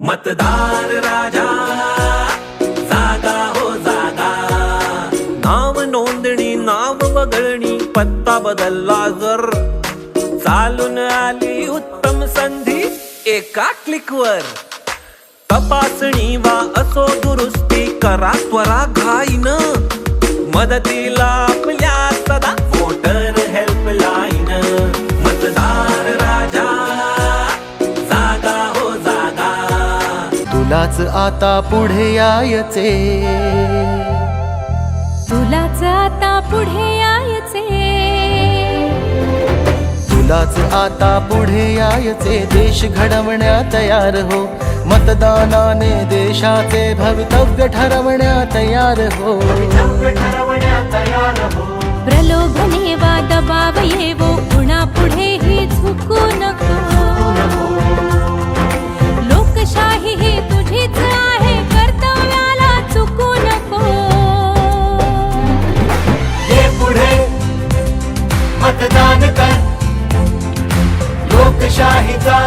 मतदार राजा जागा हो जागा. नाव नोंदणी नाव वगळणी पत्ता बदलला जर. चालून आली उत्तम संधी एका क्लिकवर तपासणी वा असो दुरुस्ती करा त्वरा घाईन. मदतीला आपल्या सदा तुलाच आता पुढे यायचे. तुलाच आता पुढे यायचे. तुलाच आता पुढे यायचे. देश घडवण्या तयार हो. मतदानाने देशाचे भवितव्य ठरवण्या तयार हो. मतदान कर. लोकशाहीचा